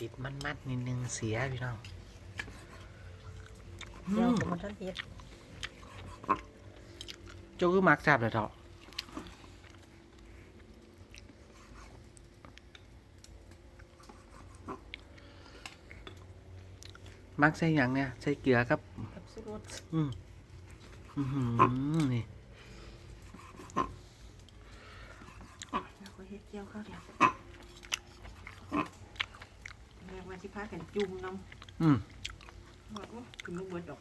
ติดมันมัดๆนิดนึงเสียพี่น้องเดี๋ยวอืมจะมาท่านเฮ็ดเจ้าคือมักจับเลยเถอะมักใส่หยังเนี่ยใส่เกลือครับกับสุรสอืมอื้อหือนี่ แล้วก็เฮ็ดเจียวข้าวเดียวแม่ว่าสิพากันจุ่มน้อืมำว่าโอ้กินลูกเบิดดอก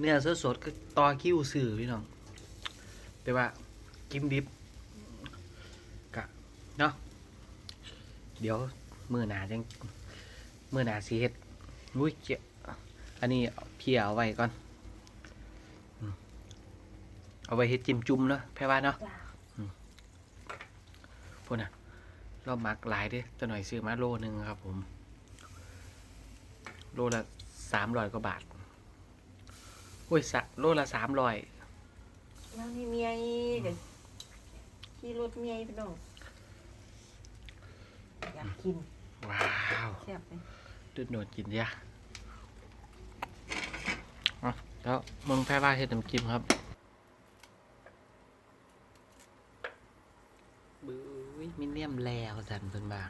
เนื้อสดๆก็ต่อคิ้วสื่อพี่น้องแต่ว่ากิมดิบกะเนาะเดี๋ยวมือหนาจังมือหนาสีเฮ็ดอุ้ยเจ๊อันนี้เพี่เอาไว้ก่อนอืมเอาไว้เฮ็ดจิ้มจุ่มเนาะแพ่ว่าเนาะจ้าพูดนะ เรามักหลายเด้ตัวหน่อยซื้อมาโลหนึ่งครับ ผม โลละสามร้อยกว่าบาทโอ้ยสะโลละสามร้อยแล้วนี่เมียกับขี่รถเมียพี่น้องอยากกินว้าวแซ่บเลยดุดโดดกินยะเอาแล้วมึงแพ้ว่าเฮ็ดน้ำจิ้มครับบื้อ มิเนียมแล้วสันเพิ่นบา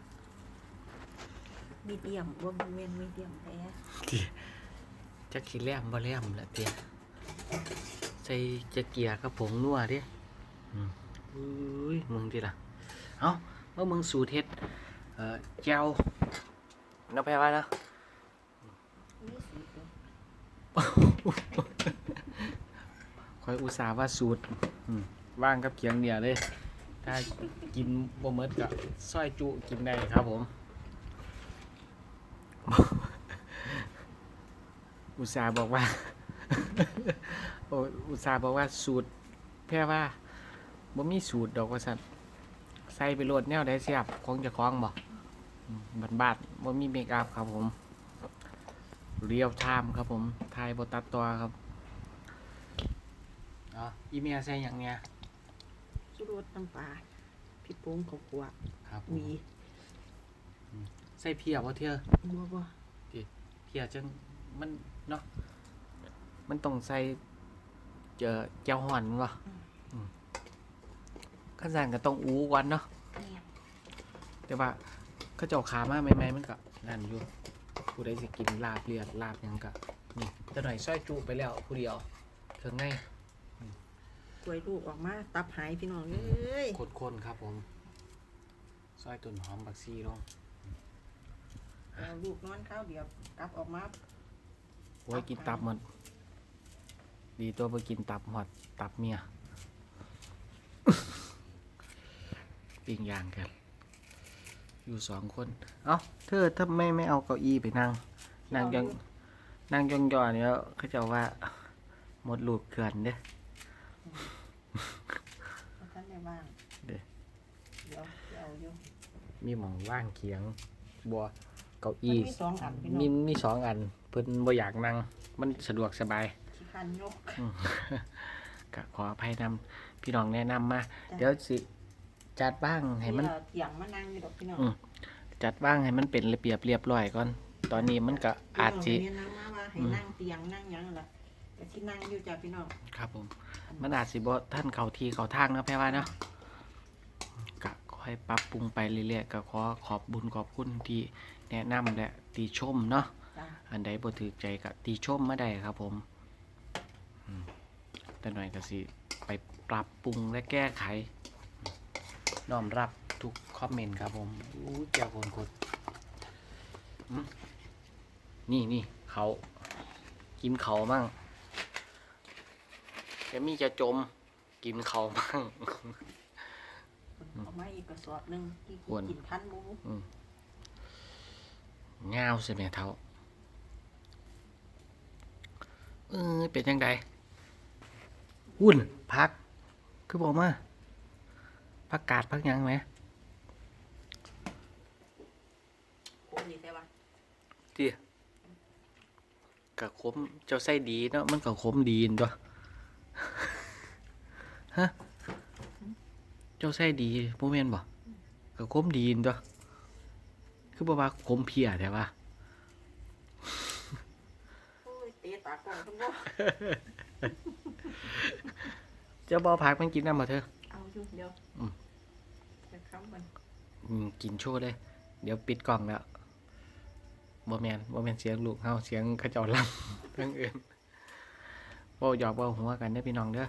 มีเดียมรวมเป็นเมนมีเดียมแท้จักสิแลมบ่แลมละเตี้ยใส่จะเกียร์กับผงนัวเด้อืมอุ้ยมึงดิล่ะ เอ้าว่ามึงสูตรเฮ็ดเอ่อแจ่วน้องแพ้ว่านะมีสูตรเด้อคอยอุตส่าห์ว่าสูตรอืมว่างกับเคียงเนี่ยเลย ถ้ากินบ่เมดก็ซอยจุกินได้ครับผม อุตส่าห์บอกว่า โอ้ยอุตส่าห์บอกว่าสูตรแพ่ว่าบ่มีสูตรดอกว่าสั่นใส่ไปโหลดแนวได้เสียบของเจะคล้าของบอกบันบาดๆบ่มีเมคอัพครับผมเรียวไทม์ครับผมทายบตัดตัวครับอ๋ออีเมียใส่อย่างเนี้ยสุรสน้ำปลา พริกป่งข้าวคั่วครับผมหวีใส่เพียบ่เทื่อบัวบัวเพียจังมันเนาะมันต้องใส่เจอเจ้าห่อนวะขั้นสั่นก็ต้องอูก่อนเนาะเนี่ยแต่ว่าเขาเจ้าขามาใหม่ๆมันก็นั่นอยู่ผู้ใดสิกินลาบเลือดลาบหยังก็นี่แต่หน่อยซอยจุไปแล้วผู้เดียวถึงไง กล้วยลูกออกมาตับหายพี่น้องเอ้ยคนๆครับผมซอยตุนหอมบักซี่ลงเอาลูกนอนข้าวเดียวกลับออกมาโอ้ยกินตับหมด ดีตัวไปกินตับหอดตับเมียปิ้งย่างกัน อยู่สองคน เอ้าเธอถ้าไม่ไม่เอาเก้าอี้ไปนั่ง นั่งยองนั่งยองยอๆเนี่ยเขาจะว่าหมดลูกเกินเด้เอาท่านในบ้านเด้ เดี๋ยวเดี๋ยวอยู่ มีหมองว่างเขียงบัวเก้ามันอี้มีสองอันพี่น้อมีงมีสองอัน เพิ่นบ่อยากนั่ง มันสะดวกสบาย ขี้คันยก อืมก็ขออภัยนำพี่น้องแนะนำมา จ้ะ เดี๋ยวสิ จัดบ้างให้มัน เดี๋ยวเถียงมานั่งอยู่ดอกพี่น้องอืม จัดบ้างให้มันเป็นระเบียบเรียบร้อยก่อน ตอนนี้มันก็อาจสิ พี่น้องเนี่ยนะมาว่าให้นั่งเตียงนั่งหยังล่ะ แต่ที่นั่งอยู่จ้ะพี่น้องครับผม มันอาจสิบ่ท่านเขาทีเขาทางเนาะแพ่ว่าเนาะก็ค่อยปรับปรุงไปเรื่อยๆก็ขอขอบบุญขอบคุณที่แนะนำและติชมเนาะจ้ะอันใดบ่ถือใจก็ติชมมาได้ครับผมอืมแต่หน่อยก็สิไปปรับปรุงและแก้ไขน้อมรับทุกคอมเมนต์ครับผมอู้เจ้าคนกดอืมนี่นี่เขากินเขามั่ง จะมีจะจมกินเขามั่งเอามาอีกกระสอบหนึงที่ควรกินพันหมูงาวใช่ไหมเท้าเออเป็นยังไงวุ่นพัก คือบอกมาพักกาดพักหยังไหมโอ้นี่ใช่ปะที่กะคมเจ้าไส้ดีเนาะมันก็คมดีนตัว ฮะ เจ้าไส้ดีโมเมนบ่กะคมดีนตัว คือบอกว่าขมเพลียแต่ว่าโอ้ยเตะตากล้องทั้งบ่เจ้าบอพักมันกินน้ำมาเถอะเอาอยู่เดี๋ยวอืมจะค้ำมันอืมกินโชว์เลย เดี๋ยวปิดกล่องแล้วบอแมนบอแมนเสียงลูกเฮาเสียงเขาเจอลำทั้งอื่นเว่าหยอกเว่าหัวกันเด้อพี่น้องเด้อก็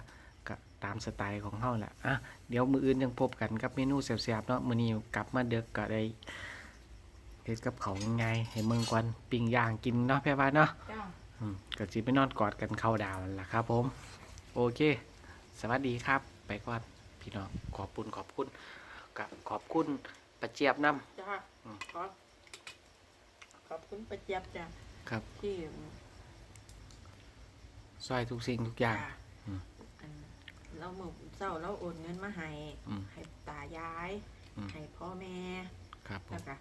ตามสไตล์ของเฮาแหละอะเดี๋ยวมืออื่นยังพบกันกับเมนูแซ่บๆเนาะมื้อนี้กลับมาเด็กก็ได้เฮ็ดกับเขาวง่ายๆให้เมืองก่อนปิ้งย่างกินเนาะแพ่บ้านเนาะจ้าอืมก็สิไปนอนกอดกันเข้าดาวนั่นล่ะครับผม โอเค สวัสดีครับ ไปก่อนพี่น้องขอบคุณขอบคุณกับขอบคุณประเจี๊ยบน้จ้าอืมขอบขอบคุณประเจี๊ยบจ้าำครับที่ซอยทุกสิ่งทุกอย่างจ้าอืมอัน เราเมื่อเช้าเราโอนเงินมาให้อืมให้ตายายอืม ให้พ่อแม่ครับผแล้วมก็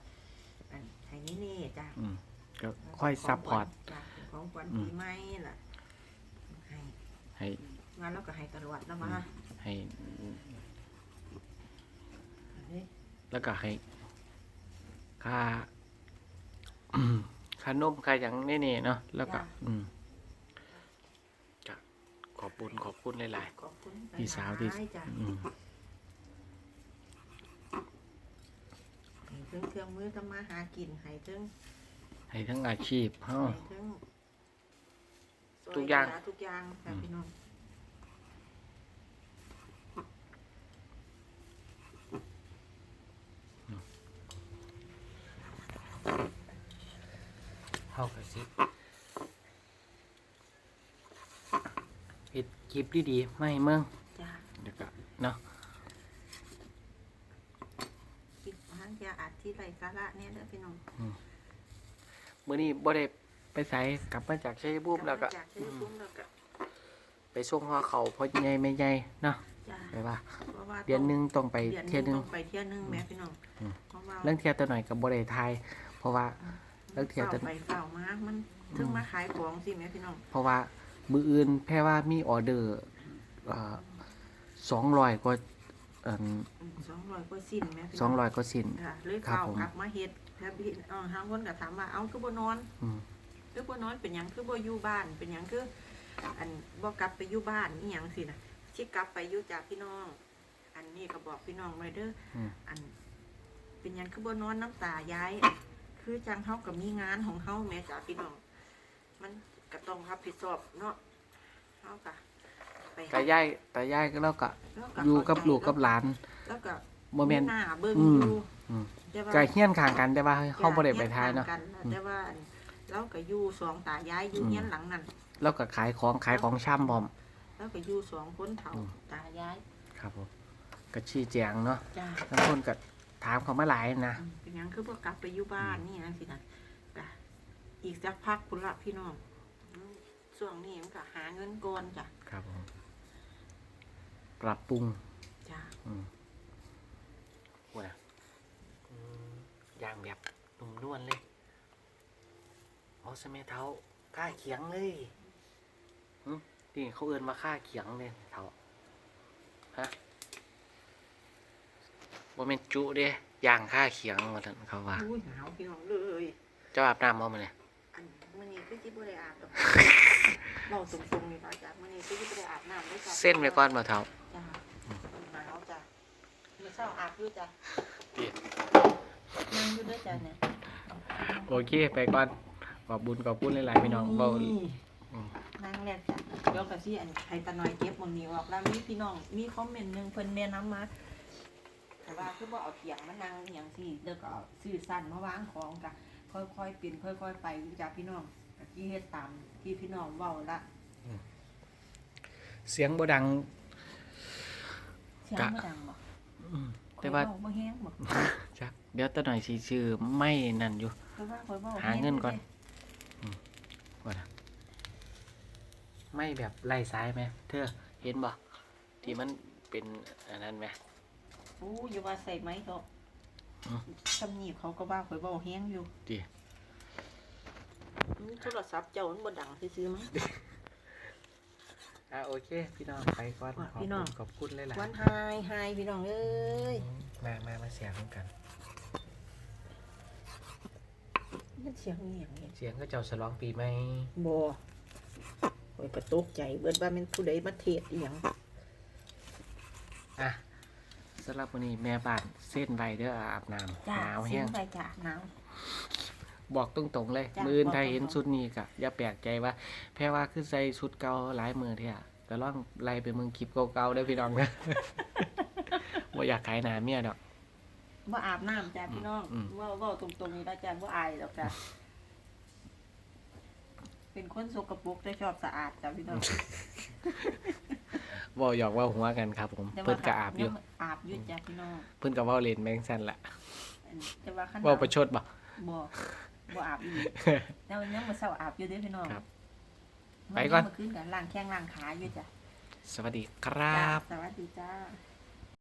อันให้นี่นี่จ้าอืมก็ค่อยซัพพอร์ต จ้ะเป็นของขวัญอืม ปีใหม่ล่ะให้ให้งานแล้วก็ให้ตลอดแล้วมาให้ อันนี้แล้วก็ให้ค่า ค่านมค่าอย่างนี่นี่ๆเนาะแล้วก็ อืมจะ ขอบคุณขอบคุณหลายขอบคุณพี่สาวที่หลยๆจ้ะๆอืมให้เครื่องเครื่องมือทำมาหากินให้ถึงให้ทั้งอาชีพเฮาให้ถึงทุกอย่างซเหลืทุกอย่างค่ะอืมพี่น้องเฮาก็สิ เฮ็ดคลิปดีๆมาให้เมืองจ้าเดี๋ยวก็เนาะคิดทางจะอาจที่ไรสาระเนี่ยเด้อพี่น้องมื้อนี้บ่ได้ไปไสกลับมาจากชัยภูมิแล้วก็ลับมาจากชัยภูมิแล้วก็ไปส่งหัวเขาพ่อใหญ่แม่ใหญ่เนาะจ้าไปว่าเพราะว่าเดือนหนึงต้องไปเดือนหเที่ยหนึงต้องไปเที่ยวหนึงแม่พี่น้องอืม เพราะว่าเรื่องเที่ยวตัวหน่อยก็บ่ได้ทาย เพราะว่าเลิกเที่ยวแต่ฝ้าไปเฝ้ามามันถึงมาขายของสิแม่พี่น้องเพราะว่า มืออื่นแค่ว่ามีออเดอร์เอ่อ200กว่าเอ่อสองร้อยกว่าสิ้นแม่พี่สองร้อยกว่าสิ้นค่ะเลยครับเฝ้าผมกลับมาเฮ็ดแล้วพี่เออทางคนก็ถามว่า เอาคือบ่นอนอืมคือบ่นอนเป็นหยังคือบ่อยู่บ้าน เป็นหยังคือ อันบ่กลับไปอยู่บ้านอีหยังสินะสิกลับไปอยู่จากพี่น้อง อันนี้ก็บอกพี่น้องไว้เด้ออมอัน เป็นหยังคือบ่นอนน้ำตายาย คือจังเฮาก็มีงานของเฮาแม่จ้าพี่น้อง มัน ก็ต้องรับผิดชอบเนาะเฮาก็ไปหตายายตายายก็แล้วก็แล้วอยู่กับเข้าใจลูกกับหลานแล้วก็บ่แม่น หน้าเบิ่งอืม อยู่อืมแต่ว่าก็เฮียนข้างกันแต่ว่าเฮาบ่ได้ไปทายเนาะแกกัแต่ว่าเราก็อยู่สองตายายอยู่อืมเฮียนหลังนั้นแล้วก็ขายของขายของช่ำพร้อม แล้วก็อยู่สองคนเฒ่าอืม ตายายครับผมก็ชี้แจงเนาะจ้าบางคนก็ถามเขามาหลายนะอืมเป็นหยังคือบ่กลับไปอยู่บ้านนี่นะสินะจ้ะอีกสักพักพุ่นละพี่น้องอืม ช่วงนี้มันก็หาเงินก่อนจ้ะครับผมปรับปรุงจ้าอืมว่าอืมอย่างแบบนุ่มนวลเลยเอาสะเมเท้าค่าเขียงเลยหึนี่เขาเอินมาค่าเขียงเลยเท้าฮะบ่แม่นจุเด้ย่างค่าเขียงว่าท่านเขาว่าอุ้ยหนาวพี่น้องเลยเจ้าอาบน้ำมาเนี่ยอัน มื้อนี้คือสิบ่ได้อาบดอกเว้าตรงๆนี่เนาะจ้ะมื้อนี้คือสิบ่ได้อาบน้ำด้วยจ้ะเส้นไว้ก่อนมาเท้าจ้าหนาวจ้ะมื้อเช้าอาบอยู่จ้ะดีนั่งอยู่ด้วยจ้ะเนี่ยโอเคไปก่อนขอบบุญขอบคุณหลายๆพี่น้องเบาอืม นั่งแรกจ้ะเดี๋ยวก็สิอันให้ตาน้อยเก็บหมองนี้ออกแล้วมีพี่น้องมีคอมเมนต์หนึงเพิ่นแนะนำมาแต่ว่าคือบ่เอาเถียงมานั่งอหย่างสิเดี๋ยวก็เอาซื้อสั้นมาวางของจ้ะ ค่อยๆเปลี่ยนค่อย ๆ ไปจ้ะพี่น้องก็ที่เฮ็ดตามที่พี่น้องเว้าละเสียงบ่ดัง เสียงกะบ่ดังบ่อืมแต่ว่าข่อยเบ่แห้งบ่จักเดี๋ยวตะหน่อยสิชื่อไม่นั่นอยู่เพราะว่าข่อยเว้าหาเงินก่อนแห้งว่านะไม่แบบไล่ซ้ายไหมเธอเห็นบ่ที่มันเป็นอันนั้นไหมโอ้อย่าว่าใส่ไม้เถอะอืม สำนีบเขาก็ว่าข่อยเว้าแห้งอยู่ดีอืมโทรศัพท์เจ้ามันบ่ดังซื่อๆมั้งอะโอเค พี่น้องไปก่อนว่าขอบพี่น้คุองณขอบคุณหลายวันไฮไฮพี่น้องเอ้ยๆมามามาเสียงกันมันเสียงอีหยังเนี่ยเสียงก็เจ้าฉลองปีใหม่บ่โอ้ยก็ตกใจเบิดว่าเป็นผู้ใดมาเทศอีหยังอะ สำหรับวันนี้แม่บ้านเส้นไวเด้ออาบน้ำจ้าหนาวเสีแห้ยงงไปจ้าหนาว บอกตรงๆเลย จ้ะมือนบอกไทยเห็นตรงๆชุดนี้กะอย่าแปลกใจว่าแพ้ว่าคือใส่ชุดเก่าหลายมือเที่ยก็ลองไล่ไปเมืองคลิปเก่าๆได้อพี่น้องนะ บ่อยากขายหนาเมียดอกบ่อาบน้ำจ้าพี่น้องอืมเว่าเว่าตรงๆนี่นะจ้าบ่อายหรอกจ้าเป็นคนสกปรกแต่ชอบสะอาดจ้าพี่น้อง บ่หยอกเว่าหัวกันครับ ผมแต่เพิ่นก็อาบอยู่งอาบอยู่จ้าพี่น้องเพิ่นก็เว้าเล่นแมงสั้นละอันแต่ว่าขนาดเว้าประชดบ่ บ่บ่อาบอีกแต่วันยังมื้อเช้าอาบอยู่เด้อพี่น้องครับไปก่อน เมื่อคืนกันล้างแข้งล้างขาอยู่จ้ะสวัสดีครับจ้ะสวัสดีจ้า